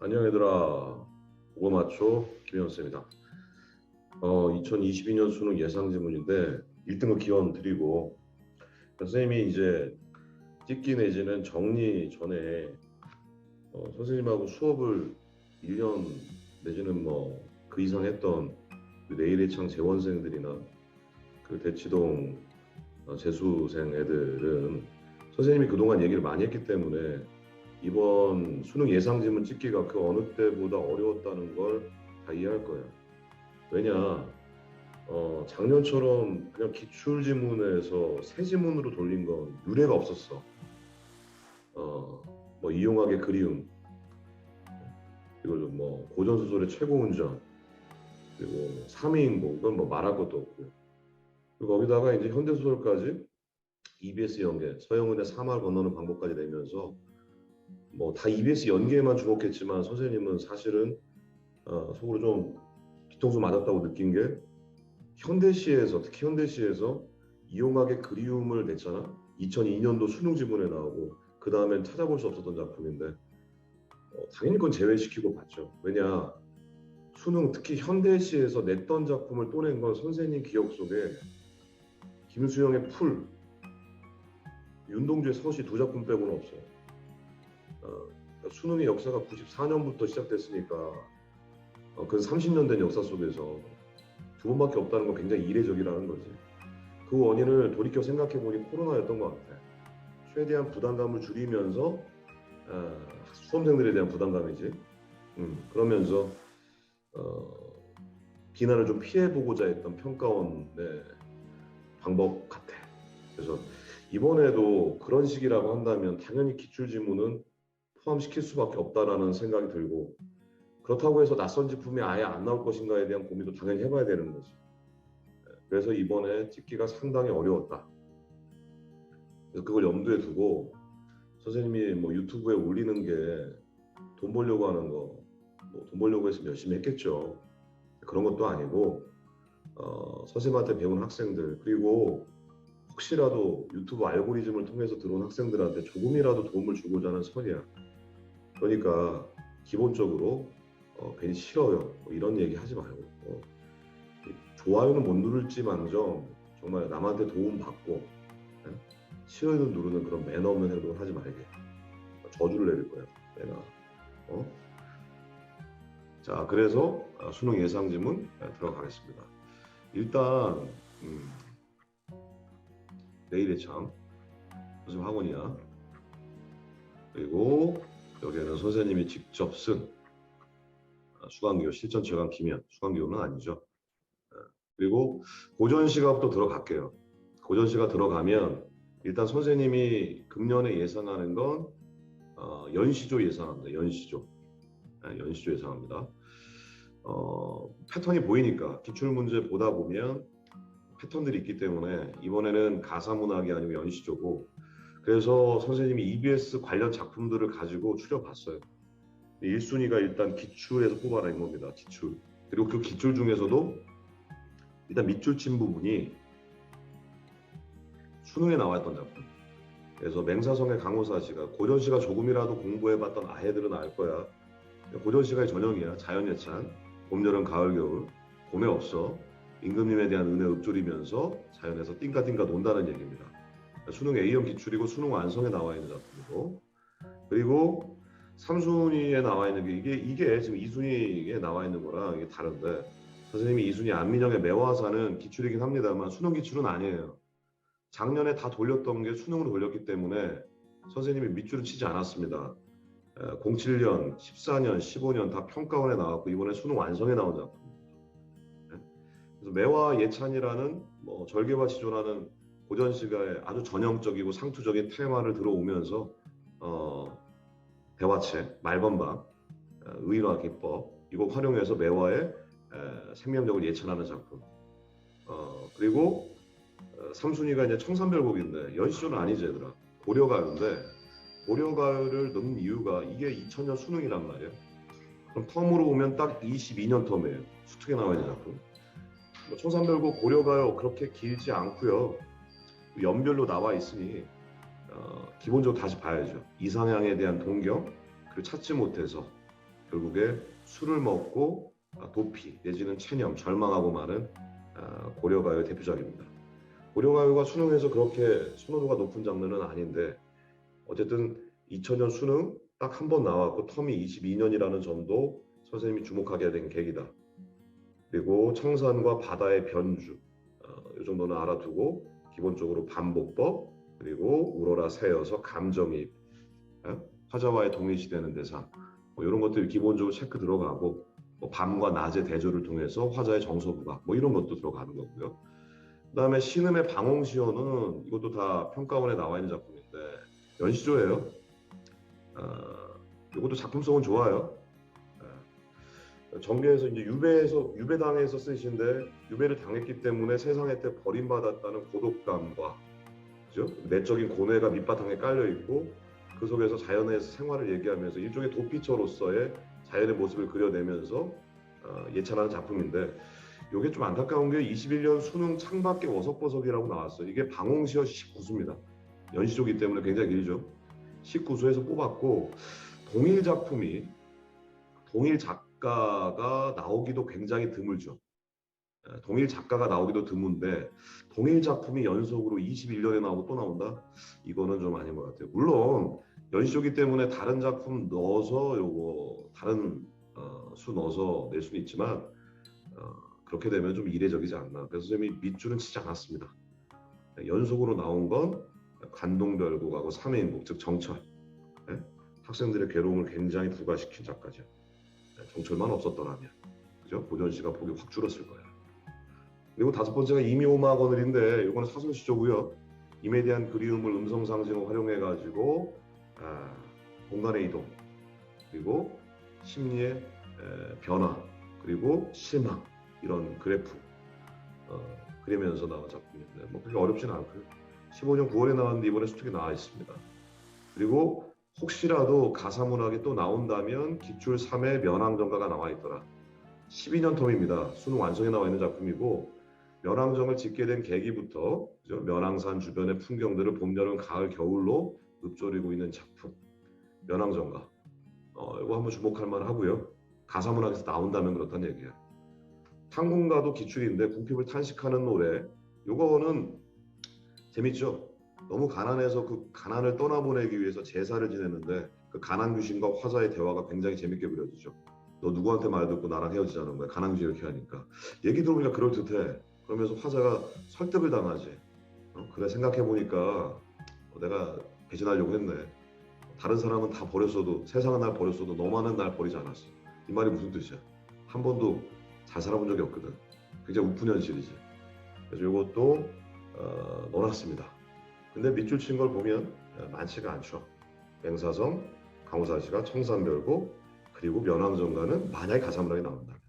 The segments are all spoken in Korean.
안녕 얘들아. 고고마초 김현수입니다. 어, 2022년 수능 예상 지문인데 1등급 기원 드리고 선생님이 이제 찍기 내지는 정리 전에 어, 선생님하고 수업을 1년 내지는 뭐 그 이상 했던 그 내일의 창 재원생들이나 그 대치동 어, 재수생 애들은 선생님이 그동안 얘기를 많이 했기 때문에 이번 수능 예상 지문 찍기가 그 어느 때보다 어려웠다는 걸 다 이해할 거예요. 왜냐, 어, 작년처럼 그냥 기출 지문에서 새 지문으로 돌린 건 유례가 없었어. 어, 뭐 이용하게 그리움, 그리고 뭐 고전 소설의 최고 운전, 그리고 3위인공 이건 뭐 말할 것도 없고요. 그리고 거기다가 이제 현대 소설까지 EBS 연계, 서영은의 사말 건너는 방법까지 내면서 뭐 다 EBS 연계에만 주목했지만 선생님은 사실은 어, 속으로 좀 뒤통수 맞았다고 느낀 게 현대시에서 특히 현대시에서 이용하게 그리움을 냈잖아. 2002년도 수능 지문에 나오고 그 다음엔 찾아볼 수 없었던 작품인데 어, 당연히 그건 제외시키고 봤죠. 왜냐 수능 특히 현대시에서 냈던 작품을 또 낸 건 선생님 기억 속에 김수영의 풀, 윤동주의 서시 두 작품 빼고는 없어요. 어, 수능의 역사가 94년부터 시작됐으니까 어, 그 30년 된 역사 속에서 두 번밖에 없다는 건 굉장히 이례적이라는 거지. 그 원인을 돌이켜 생각해 보니 코로나였던 것 같아. 최대한 부담감을 줄이면서 아, 수험생들에 대한 부담감이지. 음, 그러면서 어, 비난을 좀 피해 보고자 했던 평가원의 방법 같아. 그래서 이번에도 그런 식이라고 한다면 당연히 기출 지문은 포함시킬 수밖에 없다라는 생각이 들고 그렇다고 해서 낯선 제품이 아예 안 나올 것인가에 대한 고민도 당연히 해봐야 되는 거지. 그래서 이번에 찍기가 상당히 어려웠다. 그걸 염두에 두고 선생님이 뭐 유튜브에 올리는 게 돈 벌려고 하는 거, 뭐 돈 벌려고 해서 열심히 했겠죠. 그런 것도 아니고 어, 선생님한테 배운 학생들 그리고 혹시라도 유튜브 알고리즘을 통해서 들어온 학생들한테 조금이라도 도움을 주고자 하는 선이야. 그러니까 기본적으로 어, 괜히 싫어요. 뭐 이런 얘기 하지 말고 어, 좋아요는 못 누를지만정 정말 남한테 도움 받고 예? 싫어요는 누르는 그런 매너 없는 행동을 하지 말게. 저주를 내릴 거야 내가. 어? 자 그래서 어, 수능 예상 지문 예, 들어가겠습니다. 일단 음, 내일의 참 선생님 학원이야? 그리고 여기에는 선생님이 직접 쓴 아, 수강기호 실전 최강 김현 수강기호는 아니죠. 아, 그리고 고전 시가부터 들어갈게요. 고전 시가 들어가면 일단 선생님이 금년에 예상하는 건 어, 연시조 예상합니다. 연시조 아, 연시조 예상합니다. 어, 패턴이 보이니까 기출 문제 보다 보면 패턴들이 있기 때문에 이번에는 가사문학이 아니고 연시조고 그래서 선생님이 EBS 관련 작품들을 가지고 추려봤어요. 1순위가 일단 기출에서 뽑아낸 겁니다. 기출. 그리고 그 기출 중에서도 일단 밑줄 친 부분이 수능에 나왔던 작품. 그래서 맹사성의 강호사 씨가 고전 씨가 조금이라도 공부해봤던 아이들은 알 거야. 고전 씨가 전형이야. 자연예찬, 봄, 여름, 가을, 겨울, 봄에 없어. 임금님에 대한 은혜 읊조리면서 자연에서 띵가띵가 논다는 얘기입니다. 수능 A형 기출이고 수능 완성에 나와 있는 작품이고 그리고 3순위에 나와 있는 게 이게 이게 지금 2순위에 나와 있는 거랑 이게 다른데 선생님이 2순위 안민영의 매화사는 기출이긴 합니다만 수능 기출은 아니에요. 작년에 다 돌렸던 게 수능으로 돌렸기 때문에 선생님이 밑줄은 치지 않았습니다. 07년, 14년, 15년 다 평가원에 나왔고 이번에 수능 완성에 나온 작품. 그래서 매화 예찬이라는 뭐 절개와 시조라는 고전 시가의 아주 전형적이고 상투적인 테마를 들어오면서 어, 대화책, 말번방, 어, 의화 기법 이거 활용해서 매화의 에, 생명력을 예찬하는 작품. 어, 그리고 어, 3순위가 이제 청산별곡인데 연시조는 아니지 얘들아. 고려가요인데 고려가요를 넣은 이유가 이게 2000년 수능이란 말이에요. 그럼 텀으로 보면 딱 22년 텀이에요. 수특에 나와 있는 작품. 뭐 청산별곡 고려가요 그렇게 길지 않고요. 연별로 나와 있으니 어, 기본적으로 다시 봐야죠. 이상향에 대한 동경 그리고 찾지 못해서 결국에 술을 먹고 아, 도피 내지는 체념, 절망하고 마는 아, 고려가요의 대표작입니다. 고려가요가 수능에서 그렇게 선호도가 높은 장르는 아닌데 어쨌든 2000년 수능 딱 한 번 나왔고 텀이 22년이라는 점도 선생님이 주목하게 된 계기다. 그리고 청산과 바다의 변주 어, 이 정도는 알아두고 기본적으로 반복법 그리고 우러라 새여서 감정이입 어? 화자와의 동일시되는 대상 뭐 이런 것들 기본적으로 체크 들어가고 뭐 밤과 낮의 대조를 통해서 화자의 정서부각 뭐 이런 것도 들어가는 거고요. 그다음에 신음의 방홍시어는 이것도 다 평가원에 나와 있는 작품인데 연시조예요. 어, 이것도 작품성은 좋아요. 어, 정계에서 이제 유배에서 유배당해서 쓰신데 유배를 당했기 때문에 세상에 때 버림받았다는 고독감과 그죠? 내적인 고뇌가 밑바탕에 깔려 있고 그 속에서 자연의 생활을 얘기하면서 일종의 도피처로서의 자연의 모습을 그려내면서 어, 예찬하는 작품인데 이게 좀 안타까운 게 21년 수능 창밖에 워석버석이라고 나왔어요. 이게 방홍시어 19수입니다. 연시조기 때문에 굉장히 길죠. 19수에서 뽑았고 동일 작품이 동일 작 가가 나오기도 굉장히 드물죠. 에, 동일 작가가 나오기도 드문데 동일 작품이 연속으로 21년에 나오고 또 나온다? 이거는 좀 아닌 것 같아요. 물론 연시조기 때문에 다른 작품 넣어서 요거 다른 어, 수 넣어서 낼 수는 있지만 어, 그렇게 되면 좀 이례적이지 않나. 그래서 선생님이 밑줄은 치지 않았습니다. 연속으로 나온 건 관동별곡하고 삼해인국 즉 정철. 예? 학생들의 괴로움을 굉장히 부과시킨 작가죠. 예, 정철만 없었더라면 그죠? 고전 씨가 폭이 확 줄었을 거예요. 그리고 다섯 번째가 이미오마 거늘인데 이거는 사설시조고요. 임에 대한 그리움을 음성 상징으로 활용해 가지고 아, 공간의 이동 그리고 심리의 에, 변화 그리고 실망 이런 그래프 어, 그리면서 나온 작품인데 뭐 그렇게 어렵지는 않고요. 15년 9월에 나왔는데 이번에 수특이 나와 있습니다. 그리고 혹시라도 가사문학이 또 나온다면 기출 3의 면왕정가가 나와 있더라. 12년 텀입니다. 수능 완성에 나와 있는 작품이고 면왕정을 짓게 된 계기부터? 면왕산 주변의 풍경들을 봄, 여름, 가을, 겨울로 읊조리고 있는 작품 면왕정가 어, 이거 한번 주목할 만하고요. 가사문학에서 나온다면 그렇다는 얘기예요. 탄공가도 기출인데 궁핍을 탄식하는 노래 요거는 재밌죠. 너무 가난해서 그 가난을 떠나보내기 위해서 제사를 지내는데 그 가난 귀신과 화자의 대화가 굉장히 재밌게 그려지죠. 너 누구한테 말 듣고 나랑 헤어지자는 거야. 가난 귀신 이렇게 하니까 얘기 들어보니까 그럴 듯해. 그러면서 화자가 설득을 당하지. 어? 그래 생각해 보니까 내가 배신하려고 했네. 다른 사람은 다 버렸어도 세상은 날 버렸어도 너만은 날 버리지 않았어. 이 말이 무슨 뜻이야? 한 번도 잘 살아본 적이 없거든. 굉장히 우픈 현실이지. 그래서 이것도 어, 넣어놨습니다. 근데 밑줄 친 걸 보면 어, 많지가 않죠. 맹사성, 강호사시가 청산별고 그리고 면왕정가는 만약에 가사문학이 나온다면.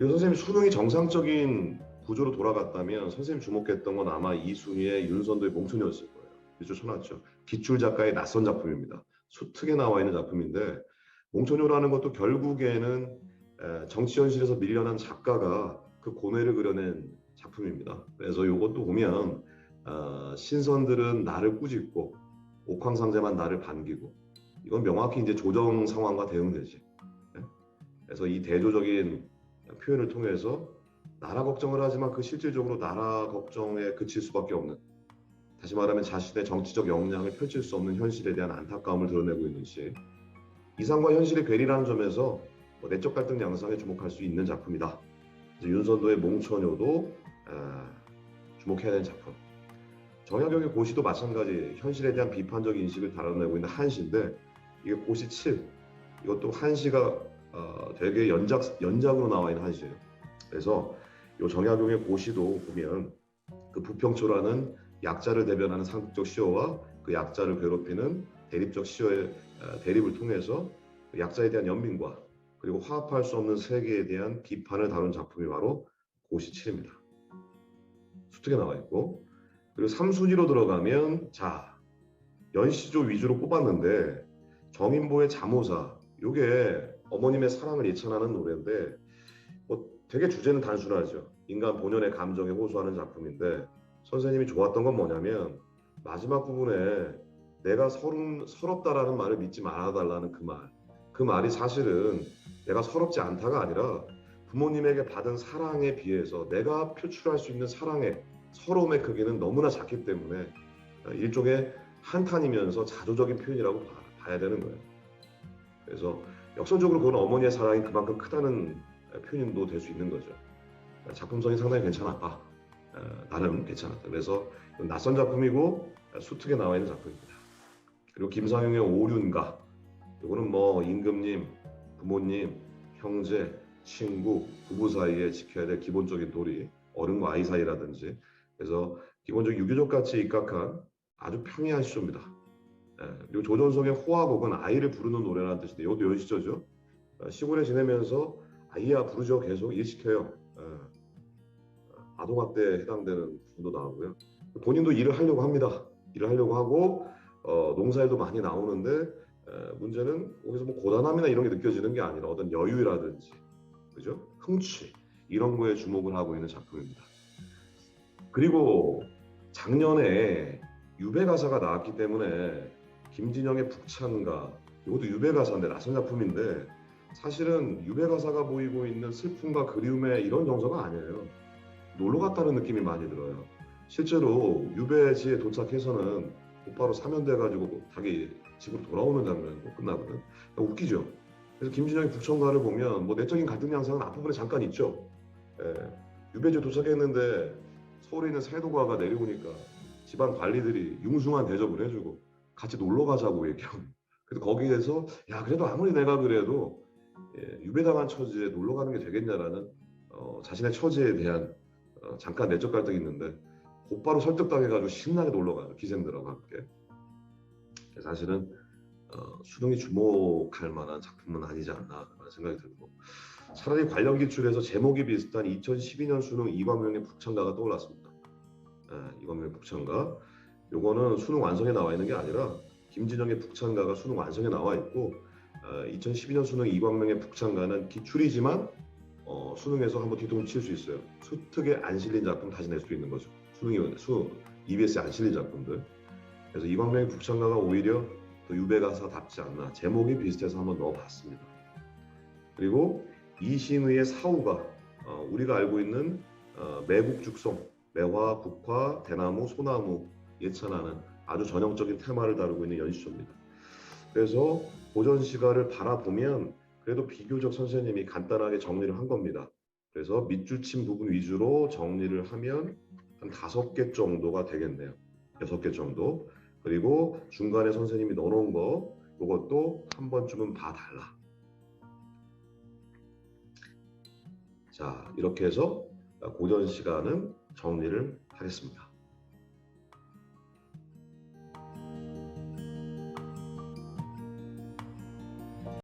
이 선생님 수능이 정상적인 구조로 돌아갔다면 선생님 주목했던 건 아마 이순희의 윤선도의 몽촌이었을 거예요. 밑줄 쳐놨죠. 기출 작가의 낯선 작품입니다. 수특에 나와 있는 작품인데 몽촌요라는 것도 결국에는 에, 정치 현실에서 밀려난 작가가 그 고뇌를 그려낸 작품입니다. 그래서 이것도 보면 어, 신선들은 나를 꾸짖고 옥황상제만 나를 반기고 이건 명확히 이제 조정 상황과 대응되지. 네? 그래서 이 대조적인 표현을 통해서 나라 걱정을 하지만 그 실질적으로 나라 걱정에 그칠 수밖에 없는 다시 말하면 자신의 정치적 역량을 펼칠 수 없는 현실에 대한 안타까움을 드러내고 있는 시 이상과 현실의 괴리라는 점에서 뭐 내적 갈등 양상에 주목할 수 있는 작품이다. 윤선도의 몽처녀도 아, 주목해야 되는 작품. 정약용의 고시도 마찬가지 현실에 대한 비판적 인식을 달아내고 있는 한시인데 이게 고시 7 이것도 한시가 어, 되게 연작 연작으로 나와 있는 한시예요. 그래서 이 정약용의 고시도 보면 그 부평초라는 약자를 대변하는 상극적 시어와 그 약자를 괴롭히는 대립적 시어의 어, 대립을 통해서 그 약자에 대한 연민과 그리고 화합할 수 없는 세계에 대한 비판을 다룬 작품이 바로 고시 7입니다. 수특에 나와 있고 그리고 3순위로 들어가면 자 연시조 위주로 뽑았는데 정인보의 잠오사 요게 어머님의 사랑을 예찬하는 노래인데 뭐 되게 주제는 단순하죠. 인간 본연의 감정에 호소하는 작품인데 선생님이 좋았던 건 뭐냐면 마지막 부분에 내가 서름, 서럽다라는 말을 믿지 말아달라는 그 말. 그 말이 사실은 내가 서럽지 않다가 아니라 부모님에게 받은 사랑에 비해서 내가 표출할 수 있는 사랑의 서러움의 크기는 너무나 작기 때문에 일종의 한탄이면서 자조적인 표현이라고 봐- 봐야 되는 거예요. 그래서 역설적으로 그건 어머니의 사랑이 그만큼 크다는 표현도 될 수 있는 거죠. 작품성이 상당히 괜찮았다. 어, 나름 괜찮았다. 그래서 낯선 작품이고 수특에 나와 있는 작품입니다. 그리고 김상용의 오륜가. 이거는 뭐 임금님, 부모님, 형제, 친구, 부부 사이에 지켜야 될 기본적인 도리, 어른과 아이 사이라든지. 그래서 기본적인 유교적 가치에 입각한 아주 평이한 시조입니다. 예, 그리고 조전성의 호화곡은 아이를 부르는 노래라는 뜻인데 이것도 연시조죠. 어, 시골에 지내면서 아이야 부르죠 계속 일시켜요. 예. 아동학대에 해당되는 부분도 나오고요. 본인도 일을 하려고 합니다. 일을 하려고 하고 어, 농사일도 많이 나오는데 에, 문제는 거기서 뭐 고단함이나 이런 게 느껴지는 게 아니라 어떤 여유라든지 그죠? 흥취 이런 거에 주목을 하고 있는 작품입니다. 그리고 작년에 유배 가사가 나왔기 때문에 김진영의 북찬가 이것도 유배 가사인데 낯선 작품인데 사실은 유배 가사가 보이고 있는 슬픔과 그리움의 이런 정서가 아니에요. 놀러 갔다는 느낌이 많이 들어요. 실제로 유배지에 도착해서는 곧바로 사면돼 가지고 자기 집으로 돌아오는 장면으로 끝나거든. 그러니까 웃기죠. 그래서 김진영의 북청가를 보면 뭐 내적인 갈등 양상은 앞부분에 잠깐 있죠. 예, 유배지에 도착했는데 서울에 있는 세도가가 내려오니까 집안 관리들이 융숭한 대접을 해주고 같이 놀러 가자고 얘기하고. 그래서 거기에서 야 그래도 아무리 내가 그래도 예, 유배당한 처지에 놀러 가는 게 되겠냐라는 어, 자신의 처지에 대한 어, 잠깐 내적 갈등이 있는데 곧바로 설득당해가지고 신나게 놀러 가요 기생들하고 함께. 사실은 어, 수능이 주목할 만한 작품은 아니지 않나라는 생각이 들고 차라리 관련 기출에서 제목이 비슷한 2012년 수능 이광명의 북창가가 떠올랐습니다. 예, 이광명의 북창가 요거는 수능 완성에 나와 있는 게 아니라 김진영의 북창가가 수능 완성에 나와 있고 어, 2012년 수능 이광명의 북창가는 기출이지만 어, 수능에서 한번 뒤통수 칠수 있어요. 수특에 안 실린 작품 다시 낼 수 있는 거죠. 수능이 수 EBS에 안 실린 작품들. 그래서 이광명의 북창가가 오히려 더 유배 가사답지 않나 제목이 비슷해서 한번 넣어봤습니다. 그리고 이신의의 사후가 어, 우리가 알고 있는 어, 매국죽송, 매화, 국화, 대나무, 소나무 예찬하는 아주 전형적인 테마를 다루고 있는 연시조입니다. 그래서 고전 시가를 바라보면 그래도 비교적 선생님이 간단하게 정리를 한 겁니다. 그래서 밑줄 친 부분 위주로 정리를 하면 한 다섯 개 정도가 되겠네요. 여섯 개 정도. 그리고 중간에 선생님이 넣어놓은 거 이것도 한 번쯤은 봐달라. 자 이렇게 해서 고전 시간은 정리를 하겠습니다.